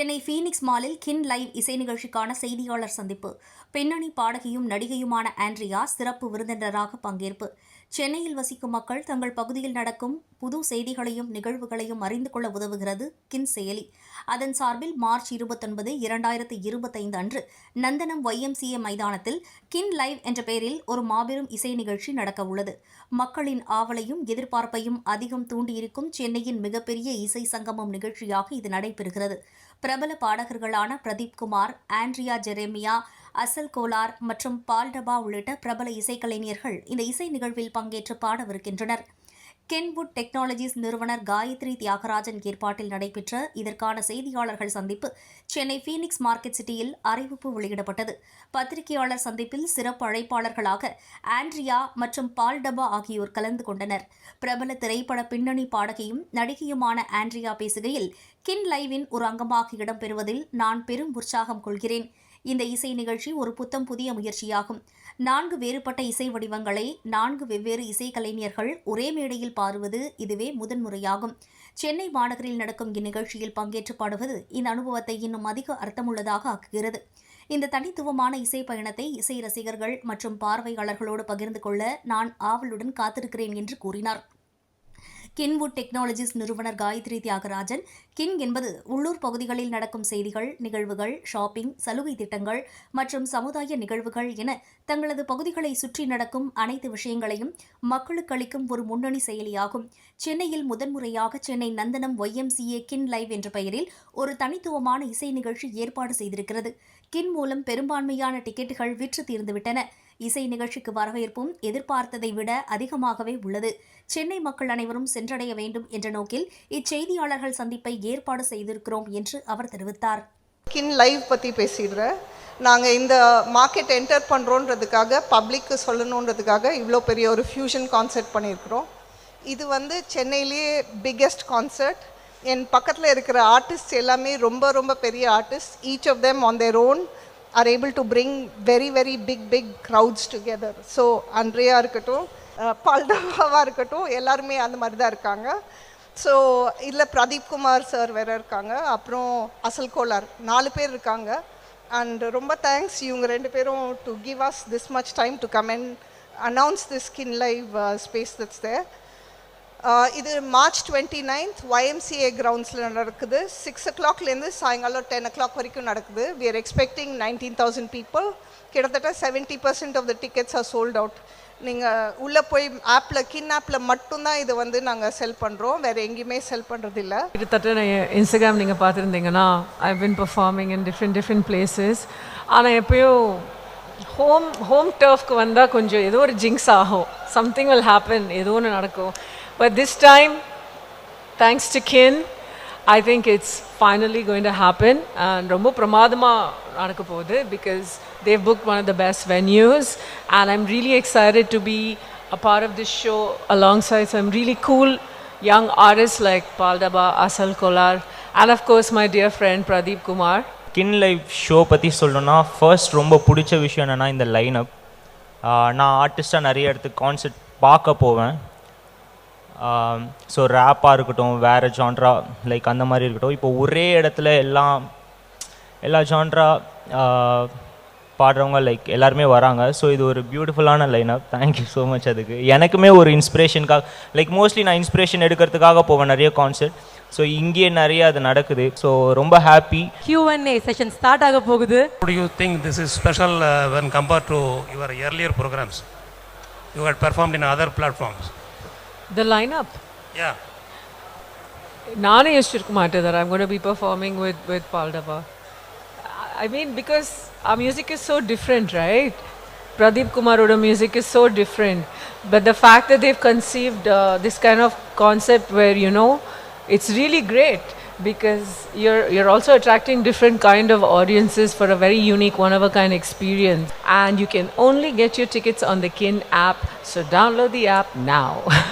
Chennai Phoenix மாலில் கின் live இசை நிகழ்ச்சிக்கான செய்தியாளர் சந்திப்பு. பின்னணி பாடகியும் நடிகையுமான ஆண்ட்ரியா சிறப்பு விருந்தினராக பங்கேற்பு. சென்னையில் வசிக்கும் மக்கள் தங்கள் பகுதியில் நடக்கும் புது செய்திகளையும் நிகழ்வுகளையும் அறிந்து கொள்ள உதவுகிறது கின் செயலி. அதன் சார்பில் மார்ச் இருபத்தொன்பது இரண்டாயிரத்து இருபத்தைந்து அன்று நந்தனம் ஒய்எம்சிஏ மைதானத்தில் கின் லைவ் என்ற பெயரில் ஒரு மாபெரும் இசை நிகழ்ச்சி நடக்கவுள்ளது மக்களின் ஆவலையும் எதிர்பார்ப்பையும் அதிகம் தூண்டியிருக்கும் சென்னையின் மிகப்பெரிய இசை சங்கமம் நிகழ்ச்சியாக இது நடைபெறுகிறது. பிரபல பாடகர்களான பிரதீப் குமார் ஆண்ட்ரியா ஜெரேமியா அசல் கோலார் மற்றும் பால்டபா உள்ளிட்ட பிரபல இசைக்கலைஞர்கள் இந்த இசை நிகழ்வில் பங்கேற்று பாடவிருக்கின்றனர் கென்வுட் டெக்னாலஜிஸ் நிறுவனர் காயத்ரி தியாகராஜன் ஏற்பாட்டில் நடைபெற்ற இதற்கான செய்தியாளர்கள் சந்திப்பு சென்னை ஃபீனிக்ஸ் மார்க்கெட் சிட்டியில் அறிவிப்பு வெளியிடப்பட்டது. பத்திரிகையாளர் சந்திப்பில் சிறப்பு அழைப்பாளர்களாக ஆண்ட்ரியா மற்றும் பால்டபா ஆகியோர் கலந்து கொண்டனர். பிரபல திரைப்பட பின்னணி பாடகியும் நடிகையுமான ஆண்ட்ரியா பேசுகையில் கின் லைவின் ஒரு அங்கமாக இடம்பெறுவதில் நான் பெரும் உற்சாகம் கொள்கிறேன். இந்த இசை நிகழ்ச்சி ஒரு புத்தம் புதிய முயற்சியாகும். நான்கு வேறுபட்ட இசை வடிவங்களை நான்கு வெவ்வேறு இசைக்கலைஞர்கள் ஒரே மேடையில் பாடுவது இதுவே முதன்முறையாகும். சென்னை மாநகரில் நடக்கும் இந்நிகழ்ச்சியில் பங்கேற்று பாடுவது இந்த அனுபவத்தை இன்னும் அதிக அர்த்தமுள்ளதாக ஆக்குகிறது. இந்த தனித்துவமான இசை பயணத்தை இசை ரசிகர்கள் மற்றும் பார்வையாளர்களோடு பகிர்ந்து கொள்ள நான் ஆவலுடன் காத்திருக்கிறேன் என்று கூறினார். கின்வுட் டெக்னாலஜிஸ் நிறுவனர் காயத்ரி தியாகராஜன். கின் என்பது உள்ளூர் பகுதிகளில் நடக்கும் செய்திகள் நிகழ்வுகள் ஷாப்பிங் சலுகை திட்டங்கள் மற்றும் சமுதாய நிகழ்வுகள் என தங்களது பகுதிகளை சுற்றி நடக்கும் அனைத்து விஷயங்களையும் மக்களுக்கு அளிக்கும் ஒரு முன்னணி செயலியாகும். சென்னையில் முதன்முறையாக Chennai Nandanam YMCA Kin live என்ற பெயரில் ஒரு தனித்துவமான இசை நிகழ்ச்சி ஏற்பாடு செய்திருக்கிறது. கின் மூலம் பெரும்பான்மையான டிக்கெட்டுகள் விற்று தீர்ந்துவிட்டன. இசை நிகழ்ச்சிக்கு வரவேற்பும் எதிர்பார்த்ததை விட அதிகமாகவே உள்ளது. சென்னை மக்கள் அனைவரும் சென்றடைய வேண்டும் என்ற நோக்கில் இச்செய்தியாளர்கள் சந்திப்பை ஏற்பாடு செய்திருக்கிறோம் என்று அவர் தெரிவித்தார். கின் லைவ் பற்றி பேசிடுறேன் நாங்கள் இந்த மார்க்கெட் என்டர் பண்ணுறோன்றதுக்காக பப்ளிக்கு சொல்லணுன்றதுக்காக இவ்வளோ பெரிய ஒரு ஃபியூஷன் கான்சர்ட் பண்ணியிருக்கிறோம் இது வந்து சென்னையிலேயே பிக்கெஸ்ட் கான்சர்ட் என் பக்கத்தில் இருக்கிற ஆர்டிஸ்ட் எல்லாமே ரொம்ப ரொம்ப பெரிய artist each of them on their own are able to bring very very big big crowds together so அன்றையா இருக்கட்டும் பால்டவாவாக இருக்கட்டும் எல்லாருமே அந்த மாதிரி தான் இருக்காங்க. ஸோ இதில் பிரதீப் குமார் சார் வேறு இருக்காங்க. அப்புறம் அசல் கோலார் நாலு பேர் இருக்காங்க. அண்ட் ரொம்ப தேங்க்ஸ் இவங்க ரெண்டு பேரும் to give us this much time to come and announce this Skin Live space that's there இது மார்ச் டுவெண்ட்டி நைன்த் ஒய்எம்சிஏ கிரவுண்ட்ஸில் நடக்குது. சிக்ஸ் ஓ கிளாக்லேருந்து சாயங்காலம் டென் ஓ கிளாக் வரைக்கும் நடக்குது. We are expecting nineteen thousand people கிட்டத்தட்ட seventy percent of the tickets are sold out நீங்கள் உள்ளே போய் ஆப்பில் கின் ஆப்பில் மட்டும்தான் இதை வந்து நாங்கள் செல் பண்ணுறோம் வேறு எங்கேயுமே செல் பண்ணுறது இல்லை கிட்டத்தட்ட நான் இன்ஸ்டாகிராம் நீங்கள் பார்த்துருந்தீங்கன்னா I been performing in different different places ஆனால் எப்பயோ ஹோம் ஹோம் டர்ஃப்க்கு வந்தால் கொஞ்சம் ஏதோ ஒரு ஜிங்ஸ் ஆகும். சம்திங் வில் ஹேப்பன் ஏதோ ஒன்று நடக்கும். But this time thanks to Kin I think it's finally going to happen and ரொம்ப பிரமாதமாக நடக்க போகுது because they've book one of the best venues and I'm really excited to be a part of this show alongside some really cool young artists like Paldaba, Asal Kolar, and of course my dear friend Pradeep Kumar Kin live show பற்றி சொல்லணும்னா first ரொம்ப பிடிச்ச விஷயம் என்னென்னா இந்த lineup நான் ஆர்டிஸ்ட்டாக நிறைய இடத்துக்கு கான்சர்ட் பார்க்க போவேன். ஸோ ரேப்பாக இருக்கட்டும் வேறு ஜான்ட்ரா லைக் அந்த மாதிரி இருக்கட்டும். இப்போ ஒரே இடத்துல எல்லாம் எல்லா ஜான்ட்ரா பாடுறவங்க லைக் எல்லாருமே வராங்க. ஸோ இது ஒரு பியூட்டிஃபுல்லான லைனப் தேங்க்யூ ஸோ மச் அதுக்கு. எனக்குமே ஒரு இன்ஸ்பிரேஷனுக்காக லைக் மோஸ்ட்லி நான் இன்ஸ்பிரேஷன் எடுக்கிறதுக்காக போவேன் நிறைய கான்சர்ட் ஸோ இங்கேயே நிறைய அது நடக்குது. ஸோ ரொம்ப ஹாப்பி Q&A செஷன் ஸ்டார்ட் ஆக போகுது. How do you think this is special uh, when compared to your earlier programs? You had performed in other platforms. The lineup. Yeah. நானே யோசிச்சிருக்க மாட்டேன் that I'm going to be performing with, with Paldaba. I mean, because our music is so different, right? Pradeep Kumaroda music is so different. But the fact that they've conceived uh, this kind of concept where, you know, it's really great because you're, you're also attracting different kind of audiences for a very unique one-of-a-kind experience. And you can only get your tickets on the KIN app. So download the app now.